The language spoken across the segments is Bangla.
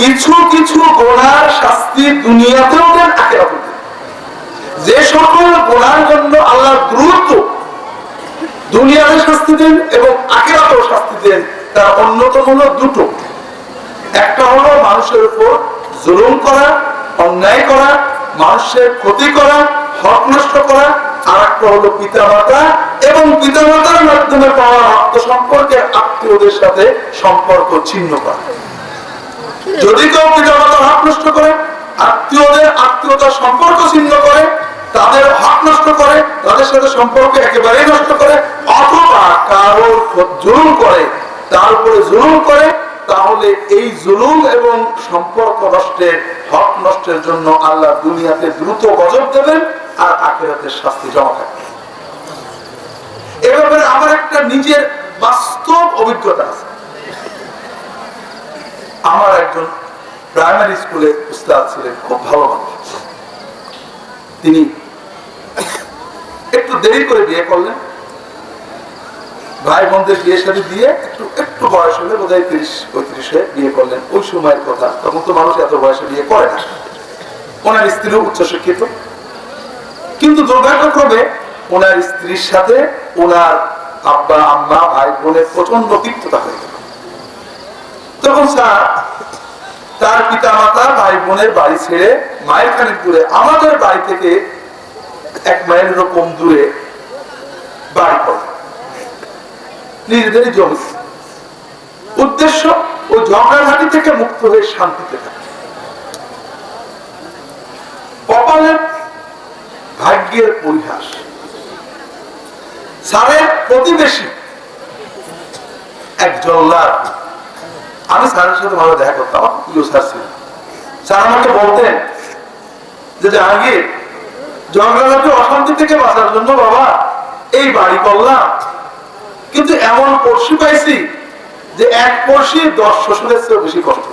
কিছু কিছু গোনার শাস্তি দুনিয়াতেও দেন, আখেরাতেও দেন। যে সকল গোনার জন্য আল্লাহ দ্রুত দুনিয়াতে শাস্তি দেন এবং আখেরাতেও শাস্তি দেন, তার অন্যতম হলো দুটো। একটা হলো মানুষের উপর জুলুম করা, অন্যায় করা, মানুষের ক্ষতি করা, হক নষ্ট করা আর একটা হলো পিতামাতা এবং পিতামাতার মাধ্যমে পাওয়া আত্মসম্পর্কের আত্মীয়দের সাথে সম্পর্ক ছিন্ন করা। যদি কেউ পিতামাতার হক নষ্ট করে, আত্মীয়দের আত্মীয়তার সম্পর্ক ছিন্ন করে, তাদের হক নষ্ট করে, তাদের সাথে সম্পর্ক একেবারেই নষ্ট করে, অথবা কারোর খ- জুলুম করে, তার উপরে জুলুম করে, তাহলে এই জুলুম এবং সম্পর্ক নষ্টের হক নষ্টের জন্য আল্লাহ দুনিয়াতে দ্রুত গজব দেবেন আর আখেরাতের শাস্তি জমা থাকবে। এ ব্যাপারে আমার একটা নিজের বাস্তব অভিজ্ঞতা আছে। আমার একজন প্রাইমারি স্কুলে উস্তাদ ছিলেন, খুব ভালো তিনি একটু দেরি করে বিয়ে করলেন। ভাই বোনদের বিয়ে সাথে দিয়ে একটু একটু বয়স হলে বোধ হয় তিরিশ, পঁয়ত্রিশে বিয়ে করলেন। ওই সময়ের কথা, তখন তো মানুষ এত বয়সে বিয়ে করে না। ওনার স্ত্রীও উচ্চশিক্ষিত। কিন্তু দুর্ভাগ্যক্রমে ওনার স্ত্রীর সাথে ওনার আব্বা, আম্মা, ভাই বোনের প্রচণ্ড তিক্ততা হয়ে গেল। স্যার তার পিতা মাতা ভাই বোনের বাড়ি ছেড়ে মায়ের খানিক দূরে আমাদের বাড়ি থেকে এক মাইলের কম দূরে বাড়ি করে। নিজেদেরই জমি। উদ্দেশ্য ও ঝগড়াঝাটি থেকে মুক্ত হয়ে শান্তিতে থাকে। কপালের ভাগ্যের পরিহাস। স্যারের প্রতিবেশী এক জল্লাদ আমি স্যারের সাথে ভালো দেখা করতাম, আমার স্যার ছিল স্যার আমাকে বলতেন যে, জাহাঙ্গীর ঝগড়াঝাটি অশান্তি থেকে বাঁচার জন্য বাবা, এই বাড়ি করলাম। কিন্তু এমন পড়শি পাইছি যে, এক পড়শি দশ শ্বশুরের চেয়ে বেশি কষ্ট।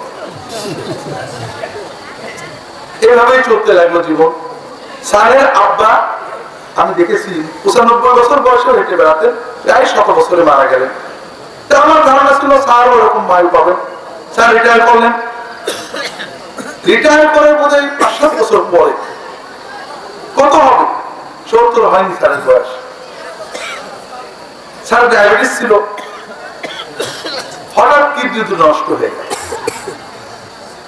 এভাবেই চলতে লাগল জীবন। স্যারের আব্বা, আমি দেখেছি, পঁচানব্বই বছর বয়সে হেঁটে বেড়াতেন, প্রায় শত বছরে মারা গেলেন। তা আমার ধারণা ছিল স্যার ওরকম মায়ু পাবেন স্যার রিটায়ার করলেন। রিটায়ার করে বোধ হয় পাঁচ সাত বছর পরে। কত হবে? সত্তর হয়নি স্যারের বয়স। স্যার ডায়াবেটিস ছিল। হঠাৎ কিডনি দুটো নষ্ট হয়ে গেল।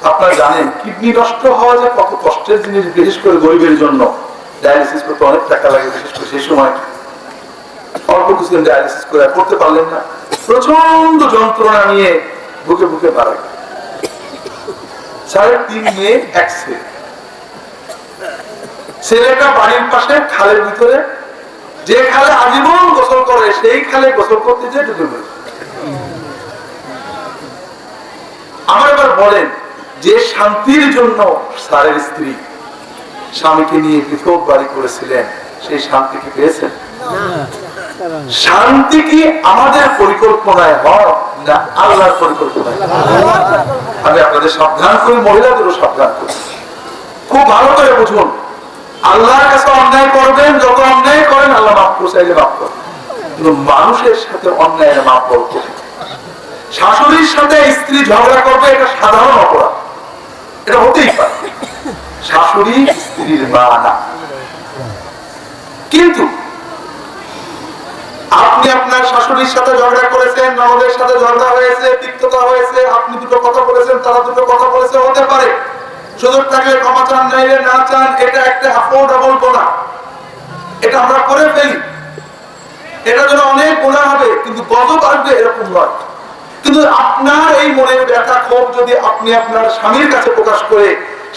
আপনারা জানেন কিডনি নষ্ট হওয়া যে কত কষ্টের জিনিস, বিশেষ করে গরিবের জন্য। ডায়ালিসিস করতে অনেক টাকা লাগে, বিশেষ করে সেই সময়। অল্প কিছুদিন ডায়ালিসিস করে করতে পারলেন না। প্রচণ্ড যন্ত্রণা নিয়ে বুকে বুকে বাড়া গেল। স্যারের তিন মেয়ে এক ছেলে ছেলেটা বাড়ির পাশে খালের ভিতরে, যে খালে আজীবন গোসল করে, সেই খালে গোসল করতে যে ডুবে মরে। আমার এবার বলেন, যে শান্তির জন্য স্যারের স্ত্রী স্বামীকে নিয়ে পৃথক বাড়ি করেছিলেন, সেই শান্তি কি পেয়েছেন শান্তি কি আমাদের পরিকল্পনায় হয় না আল্লাহর পরিকল্পনায়? আমি আপনাদের সাবধান করি, মহিলাদেরও সাবধান করি। খুব ভালো করে বুঝুন, আল্লাহর কাছে অন্যায় করবেন, যত অন্যায় করেন, আল্লাহ মাফ করে চাইলে মাফ করেন। কিন্তু মানুষের সাথে অন্যায়ের মাফ বলতে শাশুড়ির সাথে স্ত্রী ঝগড়া করবে, এটা সাধারণ অপরাধ। এটা হতেই পারে। শাশুড়ি স্ত্রীর মা না। কিন্তু আপনার শাশুড়ির সাথে ঝগড়া করেছেন, ননদের সাথে ঝগড়া হয়েছে, তিক্ততা হয়েছে, আপনি দুটো কথা বলেছেন, তারা দুটো কথা বলেছে, হতে পারে। সুযোগ থাকলে ক্ষমা চান, নাইলে না চান, এটা একটা অ্যাফোর্ডেবল গোনা এটা আমরা করে ফেলি। এটা যেন অনেক গোনা হবে, কিন্তু গজব আসবে এরকম নয়। কিন্তু আপনার এই মনের ব্যথা ক্ষোভ যদি আপনি আপনার স্বামীর কাছে প্রকাশ করে,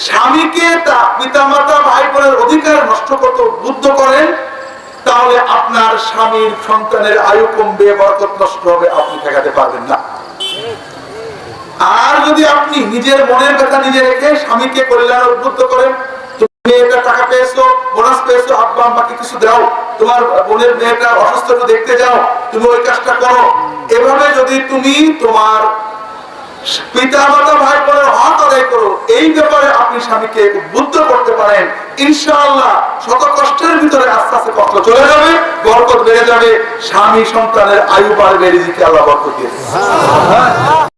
স্বামীকে তা পিতামাতা ভাই বোনের অধিকার নষ্ট করতে উদ্বুদ্ধ করেন তাহলে আপনার স্বামীর সন্তানের আয়ু কমবে, বরকত নষ্ট হবে, আপনি ঠেকাতে পারবেন না। আর যদি আপনি নিজের মনের ব্যথা নিজে রেখে স্বামীকে কল্যাণ উদ্বুদ্ধ করেন, তুমি এটা টাকা বোনাস পেয়েছ কিছু দাও, তোমার বোনের মেয়েটা অসুস্থ দেখতে যাও, তুমি ওই কাজটা করো। এভাবে যদি তুমি তোমার পিতা মাতা ভাই বোনের হক আদায় করো এই ব্যাপারে আপনি স্বামীকে উদ্বুদ্ধ করতে পারেন ইনশাআল্লাহ শত কষ্টের ভিতরে আস্তে আস্তে কষ্ট চলে যাবে, বরকত বেড়ে যাবে, স্বামী সন্তানের আয়ু বাড়বে, রিজিকে আল্লাহ বরকত দিয়ে দেবে।